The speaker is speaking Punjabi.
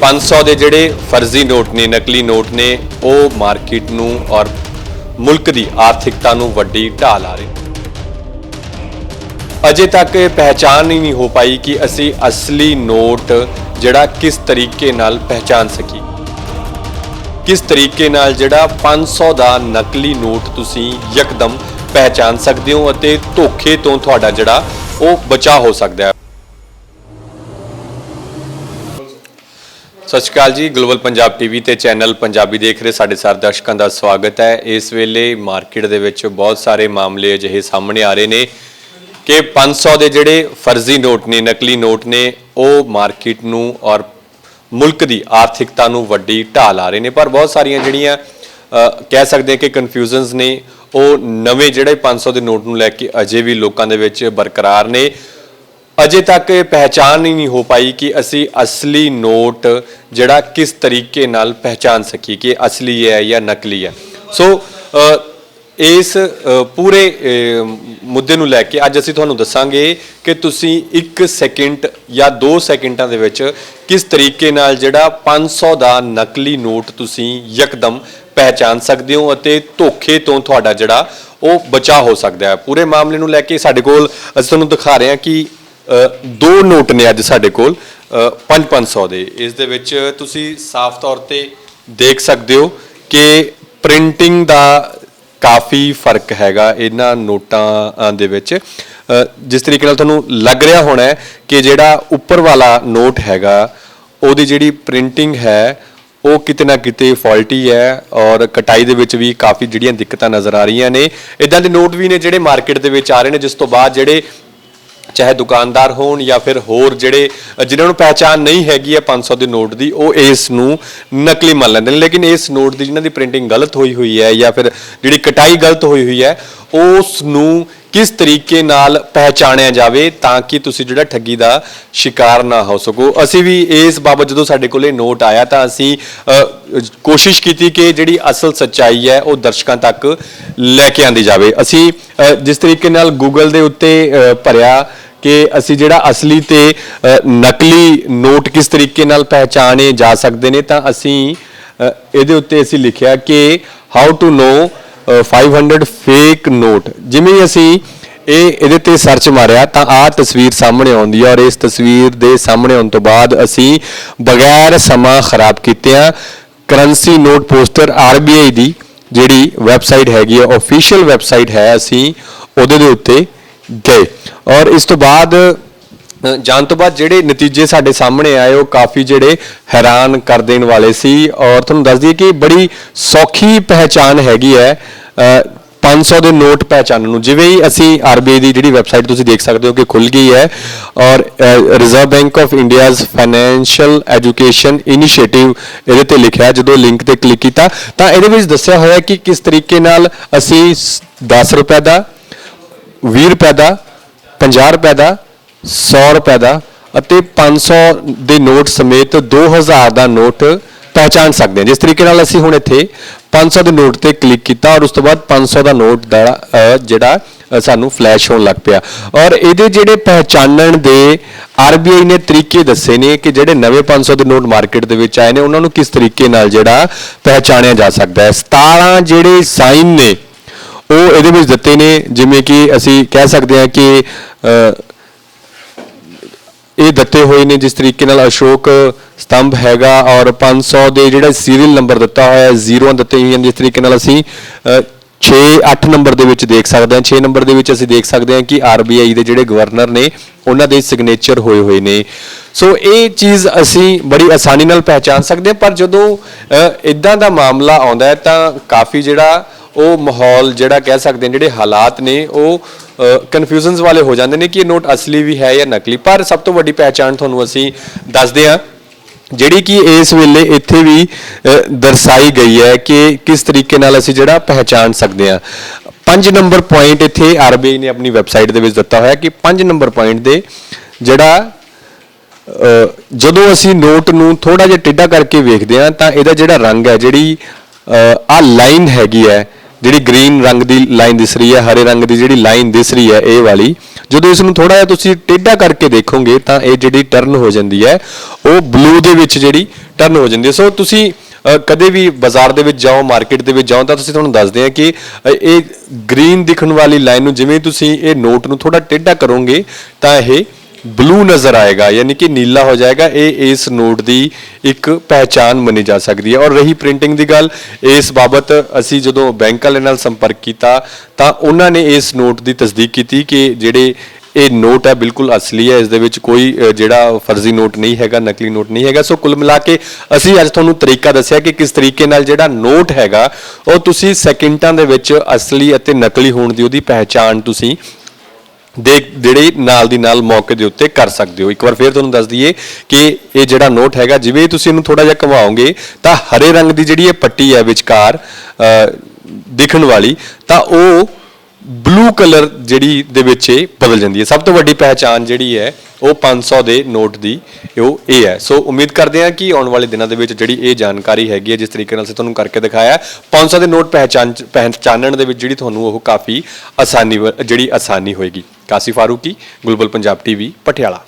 500 ਦੇ ਜਿਹੜੇ ਫਰਜ਼ੀ ਨੋਟ ਨੇ, ਨਕਲੀ ਨੋਟ ਨੇ, ਉਹ ਮਾਰਕੀਟ ਨੂੰ ਔਰ ਮੁਲਕ ਦੀ ਆਰਥਿਕਤਾ ਨੂੰ ਵੱਡੀ ਢਾਲ ਆ ਰਹੀ ਅਜੇ ਤੱਕ ਇਹ ਪਹਿਚਾਨ ਹੀ ਨਹੀਂ ਹੋ ਪਾਈ ਕਿ ਅਸੀਂ ਅਸਲੀ ਨੋਟ ਜਿਹੜਾ ਕਿਸ ਤਰੀਕੇ ਨਾਲ ਪਹਿਚਾਨ ਸਕੀ ਕਿਸ ਤਰੀਕੇ ਨਾਲ ਜਿਹੜਾ 500 ਦਾ ਨਕਲੀ ਨੋਟ ਤੁਸੀਂ ਯਕਦਮ ਪਹਿਚਾਨ ਸਕਦੇ ਹੋ ਅਤੇ ਧੋਖੇ ਤੋਂ ਤੁਹਾਡਾ ਜਿਹੜਾ ਉਹ ਬਚਾ ਹੋ ਸਕਦਾ ਹੈ। ਸਤਿ ਸ਼੍ਰੀ ਅਕਾਲ ਜੀ ਗਲੋਬਲ ਪੰਜਾਬ ਟੀਵੀ ਤੇ ਚੈਨਲ ਪੰਜਾਬੀ ਦੇਖ ਰਹੇ ਸਾਡੇ ਸਾਰੇ ਦਰਸ਼ਕਾਂ ਦਾ ਸਵਾਗਤ ਹੈ। ਇਸ ਵੇਲੇ ਮਾਰਕੀਟ ਦੇ ਵਿੱਚ ਬਹੁਤ ਸਾਰੇ ਮਾਮਲੇ ਅਜਿਹੇ ਸਾਹਮਣੇ ਆ ਰਹੇ ਨੇ ਕਿ 500 ਦੇ ਜਿਹੜੇ ਫਰਜ਼ੀ ਨੋਟ ਨੇ, ਨਕਲੀ ਨੋਟ ਨੇ, ਉਹ ਮਾਰਕੀਟ ਨੂੰ ਔਰ ਮੁਲਕ ਦੀ ਆਰਥਿਕਤਾ ਨੂੰ ਵੱਡੀ ਢਾਲ ਆ ਰਹੇ ਨੇ। ਪਰ ਬਹੁਤ ਸਾਰੀਆਂ ਜਿਹੜੀਆਂ ਕਹਿ ਸਕਦੇ ਹਾਂ ਕਿ ਕਨਫਿਊਜ਼ਨਸ ਨੇ, ਉਹ ਨਵੇਂ ਜਿਹੜੇ 500 ਦੇ ਨੋਟ ਨੂੰ ਲੈ ਕੇ ਅਜੇ ਵੀ ਲੋਕਾਂ ਦੇ ਵਿੱਚ ਬਰਕਰਾਰ ਨੇ। ਅਜੇ ਤੱਕ ਇਹ ਪਹਿਚਾਨ ਹੀ ਨਹੀਂ ਹੋ ਪਾਈ ਕਿ ਅਸੀਂ ਅਸਲੀ ਨੋਟ ਜਿਹੜਾ ਕਿਸ ਤਰੀਕੇ ਨਾਲ ਪਹਿਚਾਨ ਸਕੀ ਕਿ ਅਸਲੀ ਹੈ ਜਾਂ ਨਕਲੀ ਹੈ। ਸੋ ਇਸ ਪੂਰੇ ਮੁੱਦੇ ਨੂੰ ਲੈ ਕੇ ਅੱਜ ਅਸੀਂ ਤੁਹਾਨੂੰ ਦੱਸਾਂਗੇ ਕਿ ਤੁਸੀਂ 1 ਸੈਕਿੰਡ ਜਾਂ 2 ਸੈਕਿੰਡਾਂ ਦੇ ਵਿੱਚ ਕਿਸ ਤਰੀਕੇ ਨਾਲ ਜਿਹੜਾ 500 ਦਾ ਨਕਲੀ ਨੋਟ ਤੁਸੀਂ ਯਕਦਮ ਪਹਿਚਾਨ ਸਕਦੇ ਹੋ ਅਤੇ ਧੋਖੇ ਤੋਂ ਤੁਹਾਡਾ ਜਿਹੜਾ ਉਹ ਬਚਾ ਹੋ ਸਕਦਾ ਹੈ। ਪੂਰੇ ਮਾਮਲੇ ਨੂੰ ਲੈ ਕੇ ਸਾਡੇ ਕੋਲ ਅਸੀਂ ਤੁਹਾਨੂੰ ਦਿਖਾ ਰਹੇ ਹਾਂ ਕਿ ਦੋ ਨੋਟ ਨੇ ਅੱਜ ਸਾਡੇ ਕੋਲ 5-500 ਦੇ। ਇਸ ਦੇ ਵਿੱਚ ਤੁਸੀਂ ਸਾਫ਼ ਤੌਰ ਤੇ ਦੇਖ ਸਕਦੇ ਹੋ ਕਿ ਪ੍ਰਿੰਟਿੰਗ ਦਾ ਕਾਫੀ ਫ਼ਰਕ ਹੈਗਾ ਇਹਨਾਂ ਨੋਟਾਂ ਦੇ ਵਿੱਚ। ਜਿਸ ਤਰੀਕੇ ਨਾਲ ਤੁਹਾਨੂੰ ਲੱਗ ਰਿਹਾ ਹੋਣਾ ਕਿ ਜਿਹੜਾ ਉੱਪਰ ਵਾਲਾ ਨੋਟ ਹੈਗਾ, ਉਹਦੀ ਜਿਹੜੀ ਪ੍ਰਿੰਟਿੰਗ ਹੈ, ਉਹ ਕਿਤੇ ਨਾ ਕਿਤੇ ਫਾਲਟੀ ਹੈ ਔਰ ਕਟਾਈ ਦੇ ਵਿੱਚ ਵੀ ਕਾਫੀ ਜਿਹੜੀਆਂ ਦਿੱਕਤਾਂ ਨਜ਼ਰ ਆ ਰਹੀਆਂ ਨੇ। ਇਦਾਂ ਦੇ ਨੋਟ ਵੀ ਨੇ ਜਿਹੜੇ ਮਾਰਕੀਟ ਦੇ ਵਿੱਚ ਆ ਰਹੇ ਨੇ, ਜਿਸ ਤੋਂ ਬਾਅਦ ਜਿਹੜੇ ਚਾਹੇ ਦੁਕਾਨਦਾਰ ਹੋਣ ਜਾਂ ਫਿਰ ਹੋਰ ਜਿਹੜੇ ਅ, ਜਿਨ੍ਹਾਂ ਨੂੰ ਪਹਿਚਾਨ ਨਹੀਂ ਹੈਗੀ ਹੈ 500 ਦੇ ਨੋਟ ਦੀ ਉਹ ਇਸ ਨੂੰ ਨਕਲੀ ਮੰਨ ਲੈਂਦੇ ਨੇ। ਲੇਕਿਨ ਇਸ ਨੋਟ ਦੀ ਜਿਨ੍ਹਾਂ ਦੀ ਪ੍ਰਿੰਟਿੰਗ ਗਲਤ ਹੋਈ ਹੋਈ ਹੈ ਜਾਂ ਫਿਰ ਜਿਹੜੀ ਕਟਾਈ ਗਲਤ ਹੋਈ ਹੋਈ ਹੈ ਉਸ ਨੂੰ ਕਿਸ ਤਰੀਕੇ ਨਾਲ ਪਹਿਚਾਣਿਆ ਜਾਵੇ ਤਾਂ ਕਿ ਤੁਸੀਂ ਜਿਹੜਾ ਠੱਗੀ ਦਾ ਸ਼ਿਕਾਰ ਨਾ ਹੋ ਸਕੋ। ਅਸੀਂ ਵੀ ਇਸ ਬਾਬਤ ਜਦੋਂ ਸਾਡੇ ਕੋਲੇ ਨੋਟ ਆਇਆ ਤਾਂ ਅਸੀਂ ਕੋਸ਼ਿਸ਼ ਕੀਤੀ ਕਿ ਜਿਹੜੀ ਅਸਲ ਸੱਚਾਈ ਹੈ ਉਹ ਦਰਸ਼ਕਾਂ ਤੱਕ ਲੈ ਕੇ ਆਂਦੀ ਜਾਵੇ। ਅਸੀਂ ਜਿਸ ਤਰੀਕੇ ਨਾਲ ਗੂਗਲ ਦੇ ਉੱਤੇ ਭਰਿਆ ਕਿ ਅਸੀਂ ਜਿਹੜਾ ਅਸਲੀ ਤੇ ਨਕਲੀ ਨੋਟ ਕਿਸ ਤਰੀਕੇ ਨਾਲ ਪਹਿਚਾਣੇ ਜਾ ਸਕਦੇ ਨੇ, ਤਾਂ ਅਸੀਂ ਇਹਦੇ ਉੱਤੇ ਅਸੀਂ ਲਿਖਿਆ ਕਿ how to know 500 fake note ਜਿਵੇਂ ਅਸੀਂ ਇਹ, ਇਹਦੇ ਤੇ ਸਰਚ ਮਾਰਿਆ, ਤਾਂ ਆਹ ਤਸਵੀਰ ਸਾਹਮਣੇ ਆਉਂਦੀ ਹੈ ਔਰ ਇਸ ਤਸਵੀਰ ਦੇ ਸਾਹਮਣੇ ਆਉਣ ਤੋਂ ਬਾਅਦ ਅਸੀਂ ਬਗੈਰ ਸਮਾਂ ਖਰਾਬ ਕੀਤਿਆਂ ਕਰੰਸੀ ਨੋਟ ਪੋਸਟਰ ਆਰਬੀਆਈ ਦੀ ਜਿਹੜੀ ਵੈਬਸਾਈਟ ਹੈਗੀ ਹੈ ਅਫੀਸ਼ੀਅਲ ਵੈਬਸਾਈਟ ਹੈ, ਅਸੀਂ ਉਹਦੇ ਦੇ ਉੱਤੇ ਗਏ ਔਰ ਇਸ ਤੋਂ ਬਾਅਦ ਜਾਣ ਤੋਂ ਬਾਅਦ ਜਿਹੜੇ ਨਤੀਜੇ ਸਾਡੇ ਸਾਹਮਣੇ ਆਏ ਉਹ ਕਾਫੀ ਜਿਹੜੇ ਹੈਰਾਨ ਕਰ ਦੇਣ ਵਾਲੇ ਸੀ। ਔਰ ਤੁਹਾਨੂੰ ਦੱਸ ਦਈਏ ਕਿ ਬੜੀ ਸੌਖੀ ਪਹਿਚਾਨ ਹੈਗੀ ਹੈ ਅ, 500 ਦੇ ਨੋਟ ਪਹਿਚਾਨਣ ਨੂੰ। ਜਿਵੇਂ ਹੀ ਅਸੀਂ ਆਰਬੀਆਈ ਦੀ ਜਿਹੜੀ ਵੈਬਸਾਈਟ ਤੁਸੀਂ ਦੇਖ ਸਕਦੇ ਹੋ ਕਿ ਖੁੱਲ ਗਈ ਹੈ ਔਰ reserve bank of India's financial education initiative ਇਹਦੇ ਤੇ ਲਿਖਿਆ ਜਦੋਂ ਲਿੰਕ ਤੇ ਕਲਿੱਕ ਕੀਤਾ ਤਾਂ ਇਹਦੇ ਵਿੱਚ ਦੱਸਿਆ ਹੋਇਆ ਕਿ ਕਿਸ ਤਰੀਕੇ ਨਾਲ ਅਸੀਂ 10 ਰੁਪਏ ਦਾ 20 ਰੁਪਏ ਦਾ 50 ਰੁਪਏ ਦਾ 100 ਰੁਪਏ ਦਾ ਅਤੇ 500 ਦੇ ਨੋਟ ਸਮੇਤ 2000 ਦਾ ਨੋਟ ਪਹਿਚਾਨ ਸਕਦੇ ਹਾਂ। ਜਿਸ ਤਰੀਕੇ ਨਾਲ ਅਸੀਂ ਹੁਣ ਇੱਥੇ 500 ਦੇ ਨੋਟ ਤੇ ਕਲਿੱਕ ਕੀਤਾ ਔਰ ਉਸ ਤੋਂ ਬਾਅਦ 500 ਦਾ ਨੋਟ ਦਾ ਜਿਹੜਾ ਸਾਨੂੰ ਫਲੈਸ਼ ਹੋਣ ਲੱਗ ਪਿਆ। ਔਰ ਇਹਦੇ ਜਿਹੜੇ ਪਹਿਚਾਨਣ ਦੇ ਆਰਬੀਆਈ ਨੇ ਤਰੀਕੇ ਦੱਸੇ ਨੇ ਕਿ ਜਿਹੜੇ ਨਵੇਂ 500 ਦੇ ਨੋਟ ਮਾਰਕੀਟ ਦੇ ਵਿੱਚ ਆਏ ਨੇ, ਉਹਨਾਂ ਨੂੰ ਕਿਸ ਤਰੀਕੇ ਨਾਲ ਜਿਹੜਾ ਪਹਿਚਾਣਿਆ ਜਾ ਸਕਦਾ ਹੈ। 17 ਜਿਹੜੇ ਸਾਈਨ ਨੇ ਉਹ ਇਹਦੇ ਵਿੱਚ ਦਿੱਤੇ ਨੇ, ਜਿਵੇਂ ਕਿ ਅਸੀਂ ਕਹਿ ਸਕਦੇ ਹਾਂ ਕਿ ਇਹ ਦਿੱਤੇ ਹੋਏ ਨੇ ਜਿਸ ਤਰੀਕੇ ਨਾਲ ਅਸ਼ੋਕ ਸਤੰਭ ਹੈਗਾ ਔਰ 500 ਦੇ ਜਿਹੜਾ ਸੀਰੀਅਲ ਨੰਬਰ ਦਿੱਤਾ ਹੋਇਆ ਹੈ ਜ਼ੀਰੋ ਦਿੱਤੇ ਹੋਏ ਜਿਸ ਤਰੀਕੇ ਨਾਲ ਅਸੀਂ 6 8 ਨੰਬਰ ਦੇ ਵਿੱਚ ਦੇਖ ਸਕਦੇ ਹਾਂ 6 ਨੰਬਰ ਦੇ ਵਿੱਚ ਅਸੀਂ ਦੇਖ ਸਕਦੇ ਹਾਂ ਕਿ ਆਰਬੀਆਈ ਦੇ ਜਿਹੜੇ ਗਵਰਨਰ ਨੇ, ਉਹਨਾਂ ਦੇ ਸਿਗਨੇਚਰ ਹੋਏ ਹੋਏ ਨੇ। ਸੋ ਇਹ ਚੀਜ਼ ਅਸੀਂ ਬੜੀ ਆਸਾਨੀ ਨਾਲ ਪਹਿਚਾਨ ਸਕਦੇ ਹਾਂ, ਪਰ ਜਦੋਂ ਇਦਾਂ ਦਾ ਮਾਮਲਾ ਆਉਂਦਾ ਹੈ ਤਾਂ ਕਾਫੀ ਜਿਹੜਾ ਉਹ ਮਾਹੌਲ ਜਿਹੜਾ ਕਹਿ ਸਕਦੇ ਹਾਂ, ਜਿਹੜੇ ਹਾਲਾਤ ਨੇ, ਉਹ ਕਨਫਿਊਜ਼ਨਸ ਵਾਲੇ ਹੋ ਜਾਂਦੇ ਨੇ ਕਿ ਇਹ ਨੋਟ ਅਸਲੀ ਵੀ ਹੈ ਜਾਂ ਨਕਲੀ। ਪਰ ਸਭ ਤੋਂ ਵੱਡੀ ਪਹਿਚਾਣ ਤੁਹਾਨੂੰ ਅਸੀਂ ਦੱਸਦੇ ਹਾਂ, ਜਿਹੜੀ ਕਿ ਇਸ ਵੇਲੇ ਇੱਥੇ ਵੀ ਦਰਸਾਈ ਗਈ ਹੈ ਕਿ ਕਿਸ ਤਰੀਕੇ ਨਾਲ ਅਸੀਂ ਜਿਹੜਾ ਪਹਿਚਾਣ ਸਕਦੇ ਹਾਂ। 5 ਨੰਬਰ ਪੁਆਇੰਟ ਇੱਥੇ ਆਰਬੀਆਈ ਨੇ ਆਪਣੀ ਵੈਬਸਾਈਟ ਦੇ ਵਿੱਚ ਦਿੱਤਾ ਹੋਇਆ ਕਿ 5 ਨੰਬਰ ਪੁਆਇੰਟ ਦੇ ਜਿਹੜਾ ਜਦੋਂ ਅਸੀਂ ਨੋਟ ਨੂੰ ਥੋੜਾ ਜਿਹਾ ਟਿੱਡਾ ਕਰਕੇ ਵੇਖਦੇ ਹਾਂ, ਤਾਂ ਇਹਦਾ ਜਿਹੜਾ ਰੰਗ ਹੈ, ਜਿਹੜੀ ਆ ਲਾਈਨ ਹੈਗੀ ਹੈ ਜਿਹੜੀ ਗ੍ਰੀਨ ਰੰਗ ਦੀ ਲਾਈਨ ਦਿਸ ਰਹੀ ਹੈ, ਹਰੇ ਰੰਗ ਦੀ ਜਿਹੜੀ ਲਾਈਨ ਦਿਸ ਰਹੀ ਹੈ, ਇਹ ਵਾਲੀ, ਜਦੋਂ ਇਸ ਨੂੰ ਥੋੜਾ ਜਿਹਾ ਤੁਸੀਂ ਟੇਢਾ ਕਰਕੇ ਦੇਖੋਗੇ ਤਾਂ ਇਹ ਜਿਹੜੀ ਟਰਨ ਹੋ ਜਾਂਦੀ ਹੈ, ਉਹ ਬਲੂ ਦੇ ਵਿੱਚ ਜਿਹੜੀ ਟਰਨ ਹੋ ਜਾਂਦੀ ਹੈ। ਸੋ ਤੁਸੀਂ ਕਦੇ ਵੀ ਬਾਜ਼ਾਰ ਦੇ ਵਿੱਚ ਜਾਓ ਮਾਰਕੀਟ ਦੇ ਵਿੱਚ ਜਾਓ, ਤਾਂ ਤੁਸੀਂ ਤੁਹਾਨੂੰ ਦੱਸਦੇ ਆ ਕਿ ਇਹ ਗ੍ਰੀਨ ਦਿਖਣ ਵਾਲੀ ਲਾਈਨ ਨੂੰ ਜਿਵੇਂ ਤੁਸੀਂ ਇਹ ਨੋਟ ਨੂੰ ਥੋੜਾ ਟੇਢਾ ਕਰੋਗੇ, ਤਾਂ ਇਹ ਬਲੂ ਨਜ਼ਰ ਆਏਗਾ, ਯਾਨੀ ਕਿ ਨੀਲਾ ਹੋ ਜਾਏਗਾ, ਇਹ ਇਸ ਨੋਟ ਦੀ ਇੱਕ ਪਹਿਚਾਨ ਮੰਨੀ ਜਾ ਸਕਦੀ ਹੈ। ਔਰ ਰਹੀ ਪ੍ਰਿੰਟਿੰਗ ਦੀ ਗੱਲ, ਇਸ ਬਾਬਤ ਅਸੀਂ ਜਦੋਂ ਬੈਂਕ ਵਾਲੇ ਨਾਲ ਸੰਪਰਕ ਕੀਤਾ, ਤਾਂ ਉਹਨਾਂ ਨੇ ਇਸ ਨੋਟ ਦੀ ਤਸਦੀਕ ਕੀਤੀ ਕਿ ਜਿਹੜੇ ਇਹ ਨੋਟ ਹੈ, ਬਿਲਕੁਲ ਅਸਲੀ ਹੈ। ਇਸ ਦੇ ਵਿੱਚ ਕੋਈ ਜਿਹੜਾ ਫਰਜ਼ੀ ਨੋਟ ਨਹੀਂ ਹੈਗਾ, ਨਕਲੀ ਨੋਟ ਨਹੀਂ ਹੈਗਾ। ਸੋ ਕੁੱਲ ਮਿਲਾ ਕੇ ਅਸੀਂ ਅੱਜ ਤੁਹਾਨੂੰ ਤਰੀਕਾ ਦੱਸਿਆ ਕਿ ਕਿਸ ਤਰੀਕੇ ਨਾਲ ਜਿਹੜਾ ਨੋਟ ਹੈਗਾ, ਉਹ ਤੁਸੀਂ ਸੈਕਿੰਡਾਂ ਦੇ ਵਿੱਚ ਅਸਲੀ ਅਤੇ ਨਕਲੀ ਹੋਣ ਦੀ ਉਹਦੀ ਪਹਿਚਾਣ ਤੁਸੀਂ ਦੇ ਜਿਹੜੇ ਨਾਲ ਦੀ ਨਾਲ ਮੌਕੇ ਦੇ ਉੱਤੇ ਕਰ ਸਕਦੇ ਹੋ। ਇੱਕ ਵਾਰ ਫੇਰ ਤੁਹਾਨੂੰ ਦੱਸ ਦਈਏ ਕਿ ਇਹ ਜਿਹੜਾ ਨੋਟ ਹੈਗਾ ਜਿਵੇਂ ਤੁਸੀਂ ਇਹਨੂੰ ਥੋੜਾ ਜਿਹਾ ਘੁਮਾਓਗੇ ਤਾਂ ਹਰੇ ਰੰਗ ਦੀ ਜਿਹੜੀ ਇਹ ਪੱਟੀ ਹੈ ਵਿਚਕਾਰ ਅ, ਦਿਖਣ ਵਾਲੀ ਤਾਂ ਉਹ ਬਲੂ ਕਲਰ ਜਿਹੜੀ ਦੇ ਵਿੱਚ ਇਹ ਬਦਲ ਜਾਂਦੀ ਹੈ। ਸਭ ਤੋਂ ਵੱਡੀ ਪਹਿਚਾਨ ਜਿਹੜੀ ਹੈ, ਉਹ 500 ਦੇ ਨੋਟ ਦੀ ਉਹ ਇਹ ਹੈ। ਸੋ ਉਮੀਦ ਕਰਦੇ ਹਾਂ ਕਿ ਆਉਣ ਵਾਲੇ ਦਿਨਾਂ ਦੇ ਵਿੱਚ ਜਿਹੜੀ ਇਹ ਜਾਣਕਾਰੀ ਹੈਗੀ ਹੈ, ਜਿਸ ਤਰੀਕੇ ਨਾਲ ਅਸੀਂ ਤੁਹਾਨੂੰ ਕਰਕੇ ਦਿਖਾਇਆ 500 ਦੇ ਨੋਟ ਪਹਿਚਾਨ ਪਹਿਚਾਨਣ ਦੇ ਵਿੱਚ ਜਿਹੜੀ ਤੁਹਾਨੂੰ ਉਹ ਕਾਫੀ ਆਸਾਨੀ ਵ- ਜਿਹੜੀ ਆਸਾਨੀ ਹੋਏਗੀ। Kasi Farooqui, global Punjab TV Patiala.